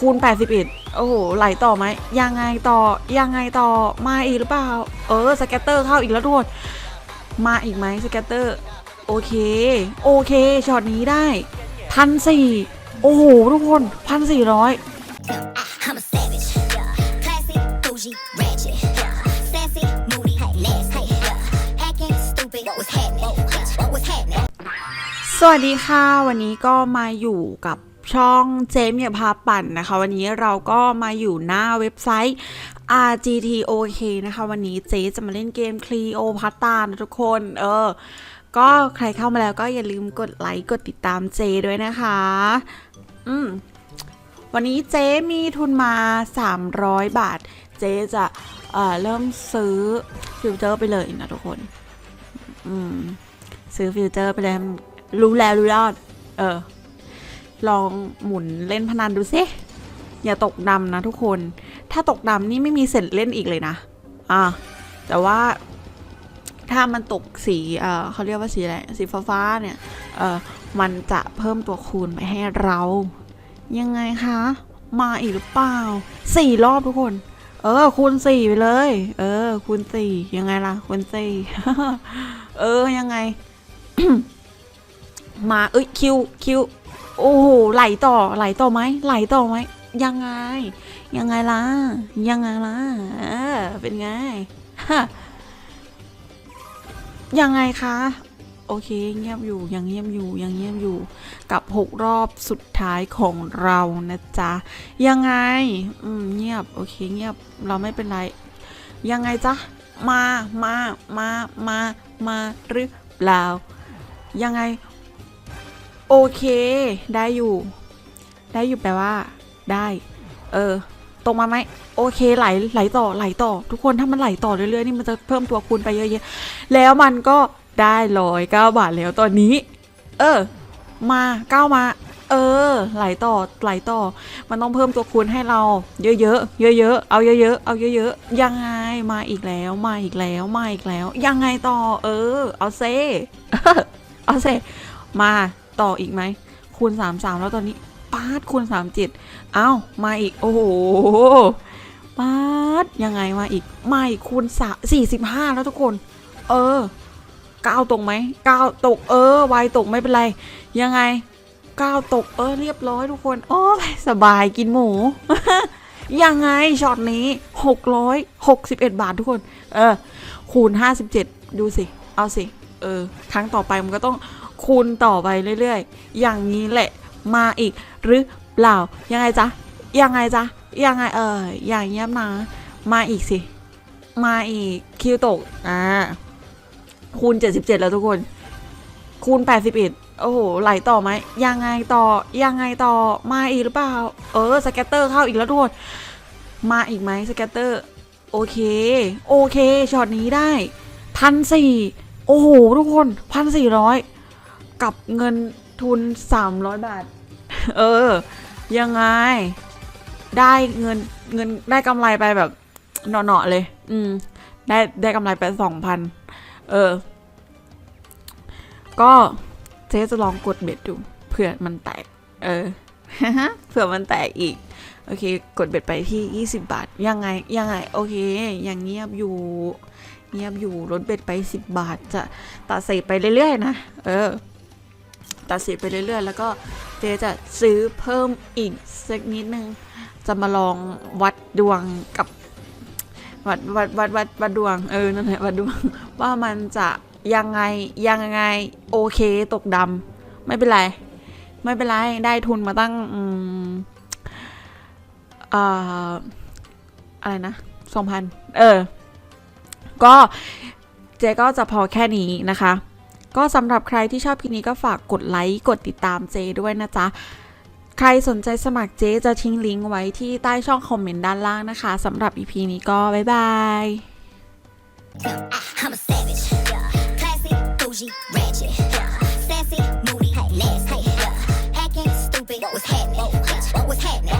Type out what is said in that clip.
คูณ 81 โอ้โห ไหลต่อไหม ยังไงต่อ ยังไงต่อ มาอีกหรือเปล่า เออ สแกตเตอร์เข้าอีกแล้วทุกคน มาอีกไหมสแกตเตอร์ โอเค โอเค ช็อตนี้ได้พันสี่โอ้โห ทุกคนพันสี่ร้อย I'm a savage. Classy, bougie, ratchet. Sassy, moody, nasty. Hacking, stupid. What was happening? What was happening? สวัสดีค่ะ วันนี้ก็มาอยู่กับ ช่องเจมส์อย่าพาปั่นนะคะ วันนี้เราก็มาอยู่หน้าเว็บไซต์ RGTOK นะคะ วันนี้เจจะมาเล่นเกม Cleo p a t a นะทุกคน เออ ก็ใครเข้ามาแล้วก็อย่าลืมกดไลค์กดติดตามเจด้วยนะคะ อืมวันนี้เจ๊มีทุนมา 300 บาท เจ๊จะเอ่อเริ่มซื้อฟิวเจอร์ไปเลยนะทุกคน อืม ซื้อฟิวเจอร์ไปแล้วรู้แล้วรู้รอด เออ ลองหมุนเล่นพนันดูซิอย่าตกดำนะทุกคน ถ้าตกดำนี่ไม่มีเสร็จเล่นอีกเลยนะ อ่า แต่ว่าถ้ามันตกสีเออเขาเรียกว่าสีอะไร สีฟ้าๆเนี่ย เออมันจะเพิ่มตัวคูณไปให้เรา ยังไงคะ มาอีกหรือเปล่าสี่รอบทุกคน เออ คูณสี่ไปเลย เออ คูณสี่ยังไงล่ะ คูณสี่เออ ยังไง มา เอ้ย คิว คิว โอ้โหไหลต่อไหลต่อไหมไหลต่อไหมยังไง ยังไงล่ะ ยังไงล่ะเเป็นไงยังไงคะ โอเคเงียบอยู่ยังเงียบอยู่ยังเงียบอยู่ กับหกรอบสุดท้ายของเรานะจ๊ะ ยังไง อืมเงียบโอเคเงียบเราไม่เป็นไร ยังไงจ๊ะมามามามามาหรือเปล่ายังไง โอเค ได้อยู่ ได้อยู่แปลว่า ได้ เออ ตรงมาไหมโอเคไหลไหลต่อไหลต่อ ทุกคนถ้ามันไหลต่อเรื่อยๆนี่มันจะเพิ่มตัวคูณไปเยอะๆแล้วมันก็ได้ร้อยเก้าบาทแล้วตอนนี้ เออ มาเก้ามา เออ ไหลต่อไหลต่อ มันต้องเพิ่มตัวคูณให้เรา เยอะๆเยอะๆเอาเยอะๆเอาเยอะๆยังไงมาอีกแล้วมาอีกแล้วมาอีกแล้ว ยังไงต่อ เออ เอาเซเอาเซมา ต่ออีกไหมคูณ3 3แล้วตอนนี้ปาดคูณ3 7เอ้ามาอีกโอ้โหปาดยังไงมาอีกมาอีกคูณ3 45แล้วทุกคน เออก้าวตกไหมก้าวตกเออวายตกไม่เป็นไร ยังไงก้าวตกเออเรียบร้อยทุกคนโอ้ยสบายกินหมูยังไงช็อตนี้ 661 บาททุกคน เออ คูณ 57 ดูสิ เอาสิ เออครั้งต่อไปมันก็ต้องคูณต่อไปเรื่อยๆ อย่างนี้แหละมาอีกหรือเปล่ายังไงจ๊ะยังไงจ๊ะยังไงเอออย่างเงียนะมาอีกสิ มาอีกคิวตกอ่าคูณ 77 แล้วทุกคน คูณ 81 โอ้โห ไหลต่อไหม ยังไงต่อ ยังไงต่อ มาอีกหรือเปล่า เออ สแกตเตอร์เข้าอีกแล้วทุกคนมาอีกไหมสแกตเตอร์ โอเค โอเค ช็อตนี้ได้พันสี่ โอ้โห ทุกคนพันสี่ร้อยกับเงินทุน300บาท เออ ยังไง ได้เงินเงินได้กำไรไปแบบเนาะๆเลย อืม ได้ได้กำไรไปสองพันเออ ก็เจ๊จะลองกดเบ็ดดูเผื่อมันแตก เออเผื่อมันแตกอีก โอเค กดเบ็ดไปที่ 20 บาท ยังไง ยังไง โอเค ยังเงียบอยู่ เงียบอยู่ ลดเบ็ดไป 10 บาท จะตัดเศษไปเรื่อยๆนะ เออ ตัดเศษไปเรื่อยๆ แล้วก็เจจะซื้อเพิ่มอีกสักนิดนึง จะมาลองวัดดวงกับวัดวัดวัดวัดวัดดวง เออ นั่นแหละวัดดวง ว่ามันจะยังไง ยังไง โอเค ตกดำ ไม่เป็นไร ไม่เป็นไร ได้ทุนมาตั้ง อืม อ่าอะไรนะสองพันเออ ก็เจก็จะพอแค่นี้นะคะ ก็สำหรับใครที่ชอบคลิปนี้ก็ฝากกดไลค์ กดติดตามเจด้วยนะจ๊ะ ใครสนใจสมัครเจจะทิ้งลิงก์ไว้ที่ใต้ช่องคอมเมนต์ด้านล่างนะคะสำหรับ EP นี้ก็บ๊ายบาย